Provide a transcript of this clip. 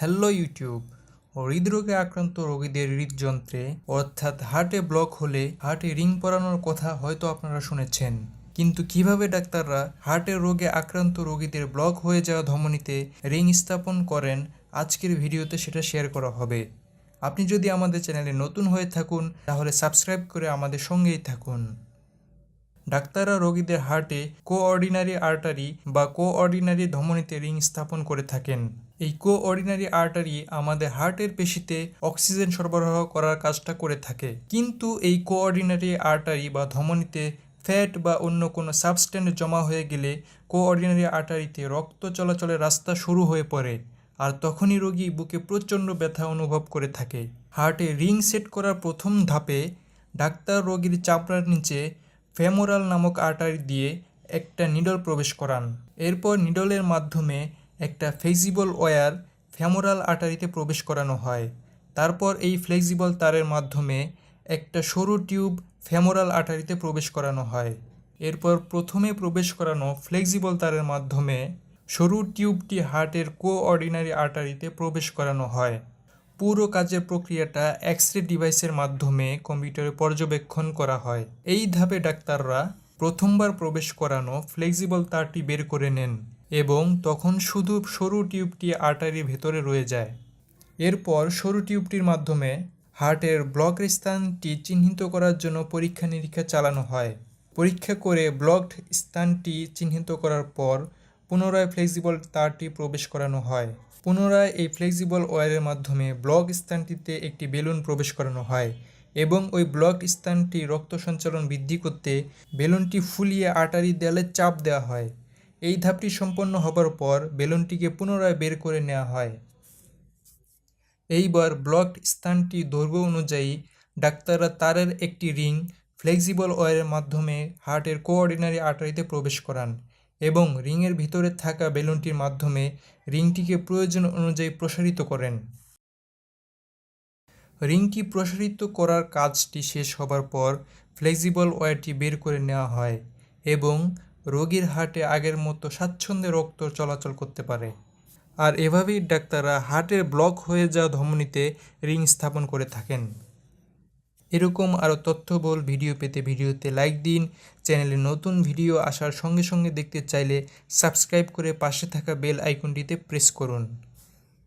Hello YouTube. হৃদরোগে আক্রান্ত রোগীদের হৃদযন্ত্রে, অর্থাৎ হার্টে ব্লক হলে হার্টে রিং পরানোর কথা হয়তো আপনারা শুনেছেন। কিন্তু কীভাবে ডাক্তাররা হার্টের রোগে আক্রান্ত রোগীদের ব্লক হয়ে যাওয়া ধমনীতে রিং স্থাপন করেন, আজকের ভিডিওতে সেটা শেয়ার করা হবে। আপনি যদি আমাদের চ্যানেলে নতুন হয়ে থাকুন, তাহলে সাবস্ক্রাইব করে আমাদের সঙ্গেই থাকুন। ডাক্তাররা রোগীদের হার্টে কোঅর্ডিনারি আর্টারি বা কোঅর্ডিনারি ধমনীতে রিং স্থাপন করে থাকেন। এই কোঅর্ডিনারি আর্টারি আমাদের হার্টের পেশিতে অক্সিজেন সরবরাহ করার কাজটা করে থাকে। কিন্তু এই কোঅর্ডিনারি আর্টারি বা ধমনীতে ফ্যাট বা অন্য কোনো সাবস্ট্যান্স জমা হয়ে গেলে কোঅর্ডিনারি আর্টারিতে রক্ত চলাচলের রাস্তা শুরু হয়ে পড়ে আর তখনই রোগী বুকে প্রচণ্ড ব্যথা অনুভব করে থাকে। হার্টে রিং সেট করার প্রথম ধাপে ডাক্তার রোগীর চাপড়ার নিচে ফেমোরাল নামক আর্টারি দিয়ে একটা নিডল প্রবেশ করান। এরপর নিডলের মাধ্যমে একটা ফ্লেক্সিবল ওয়্যার ফেমোরাল আর্টারিতে প্রবেশ করানো হয়। তারপর এই ফ্লেক্সিবল তারের মাধ্যমে একটা সরু টিউব ফেমোরাল আর্টারিতে প্রবেশ করানো হয়। এরপর প্রথমে প্রবেশ করানো ফ্লেক্সিবল তারের মাধ্যমে সরু টিউবটি হার্টের কোঅর্ডিনারি আর্টারিতে প্রবেশ করানো হয়। পুরো কাজের প্রক্রিয়াটা এক্স রে ডিভাইসের মাধ্যমে কম্পিউটারে পর্যবেক্ষণ করা হয়। এই ধাপে ডাক্তাররা প্রথমবার প্রবেশ করানো ফ্লেক্সিবল তারটি বের করে নেন। এবং তখন শুধু সরু টিউবটি আর্টারির ভেতরে রয়ে যায়। এরপর সরু টিউবটির মাধ্যমে হার্টের ব্লকের স্থানটি চিহ্নিত করার জন্য পরীক্ষা নিরীক্ষা চালানো হয়। পরীক্ষা করে ব্লকড স্থানটি চিহ্নিত করার পর পুনরায় ফ্লেক্সিবল তারটি প্রবেশ করানো হয়। পুনরায় এই ফ্লেক্সিবল ওয়্যারের মাধ্যমে ব্লক স্থানটিতে একটি বেলুন প্রবেশ করানো হয় এবং ওই ব্লক স্থানটি রক্ত সঞ্চালন বৃদ্ধি করতে বেলুনটি ফুলিয়ে আর্টারি দেয়ালে চাপ দেওয়া হয়। এই ধাপটি সম্পন্ন হবার পর বেলুনটিকে পুনরায় বের করে নেওয়া হয়। এইবার ব্লকড স্থানটি দৈর্ঘ্য অনুযায়ী ডাক্তাররা তারের একটি রিং ফ্লেক্সিবল ওয়্যারের মাধ্যমে হার্টের কোঅর্ডিনারি আর্টারিতে প্রবেশ করান এবং রিংয়ের ভিতরে থাকা বেলুনটির মাধ্যমে রিংটিকে প্রয়োজন অনুযায়ী প্রসারিত করেন। রিংটি প্রসারিত করার কাজটি শেষ হবার পর ফ্লেক্সিবল ওয়ারটি বের করে নেওয়া হয় এবং রোগীর হার্টে আগের মতো স্বাচ্ছন্দ্যে রক্ত চলাচল করতে পারে। আর এভাবেই ডাক্তাররা হার্টের ব্লক হয়ে যাওয়া ধমনীতে রিং স্থাপন করে থাকেন। এরকম আরও তথ্যবল ভিডিও পেতে ভিডিওতে লাইক দিন। চ্যানেলে নতুন ভিডিও আসার সঙ্গে সঙ্গে দেখতে চাইলে সাবস্ক্রাইব করে পাশে থাকা বেল আইকনটিতে প্রেস করুন।